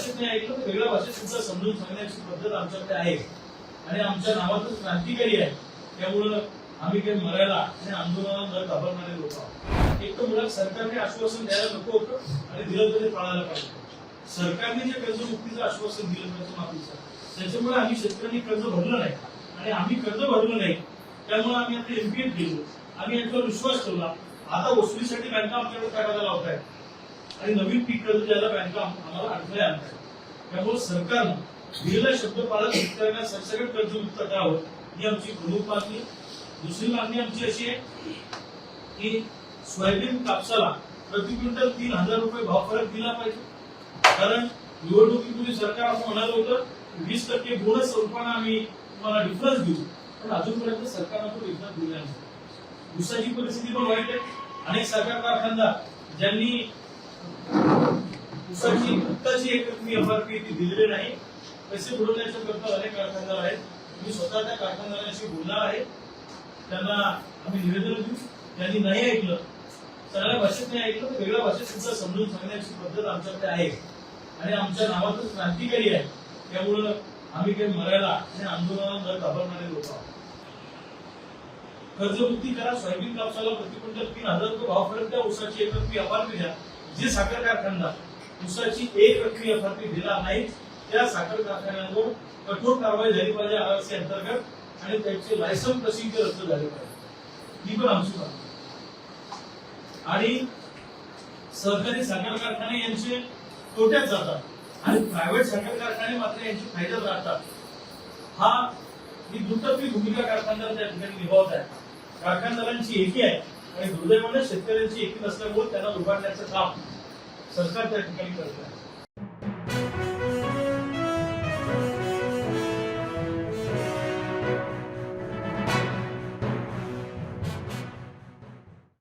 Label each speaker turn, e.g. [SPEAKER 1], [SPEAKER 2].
[SPEAKER 1] भाषेत नाही ऐकलं तर वेगळ्या भाषेत सुद्धा समजून सांगण्याची पद्धत आमच्याकडे आहे. आणि आमच्या नावातच क्रांतिकारी आहे. त्यामुळं आम्ही काही मरायला आणि आंदोलनाला न घाबरणारे लोक आहोत. एक तर मुळात सरकारने आश्वासन द्यायला नको होतं आणि दिलं तरी पाळायला पाहिजे. सरकारने जे कर्जमुक्तीचं आश्वासन दिलं कर्जमाफीचं त्याच्यामुळे आम्ही शेतकऱ्यांनी कर्ज भरलं नाही. आणि आम्ही कर्ज भरलं नाही. त्यामुळे आम्ही आता एमपीएफ गेलो आम्ही यांच्यावर विश्वास ठेवला. आता वसुलीसाठी बँका आमच्याकडे काढायला लावत आहेत आणि नवीन पीक कर्ज द्यायला बँका आम्हाला अडथळे आणतात त्यामुळे सरकारनं दिलेला शब्द पाळत शेतकऱ्यांना सरसकट कर्जमुक्त करावं ही आमची प्रमुख मागणी. दुसरी मागणी आमची अशी आहे की सोयाबीन कापसाला प्रति क्विंटल तीन हजार रुपये भाव फरक दिला पाहिजे. कारण निवडणुकीपूर्वी सरकार असं म्हणालं होतं वीस टक्के बोनस स्वरूपानं आम्ही तुम्हाला डिफरन्स देऊ. पण अजूनपर्यंत सरकारनं तो एकदा दिला नाही. ऊसाची परिस्थिती पण वाईट आहे. अनेक सरकार कारखानदार ज्यांनी ऊसाची आत्ताची एक एमआरपी ती दिलेली नाही. पैसे बुडवण्याचे करता अनेक कारखानदार आहेत. मी स्वतः त्या कारखानदारांशी बोलणार आहे. त्यांना आम्ही निवेदन देऊ. त्यांनी नाही ऐकलं सगळ्या भाषेत नाही ऐकलं तर वेगळ्या भाषेत सुद्धा समजून सांगण्याची पद्धत आमच्याकडे आहे. आणि आमच्या नावातच क्रांतिकारी आहे त्यामुळं आम्ही काही मरायला आणि आंदोलनाला घाबरणारे लोक आहोत. कर्जमुक्ती करा सोयाबीन कापसाला प्रति तीन हजार रुपये भाव फरक द्या उसाची एक रकमी एफआरपी द्या जे साखर कारखानदार ऊसाची एक रकमी एफआरपी दिला नाही त्या साखर कारखान्यांवर कठोर कारवाई झाली पाहिजे आरसी अंतर्गत आणि त्यांचे लायसन प्रसिद्ध रद्द झाले पाहिजे. ही पण आमची मागणी आणि सहकारी साखर कारखाने यांचे तोट्यात जातात आणि प्रायव्हेट साखर कारखाने मात्र यांचे फायद्यात राहतात. हा ही दुटप्पी भूमिका कारखानदार त्या ठिकाणी निभावत आहे कारखानदारांची एकी आहे आणि दुर्दैवाने शेतकऱ्यांची एकी नसल्यामुळे त्यांना उभारण्याचं काम सरकार त्या ठिकाणी करत आहे.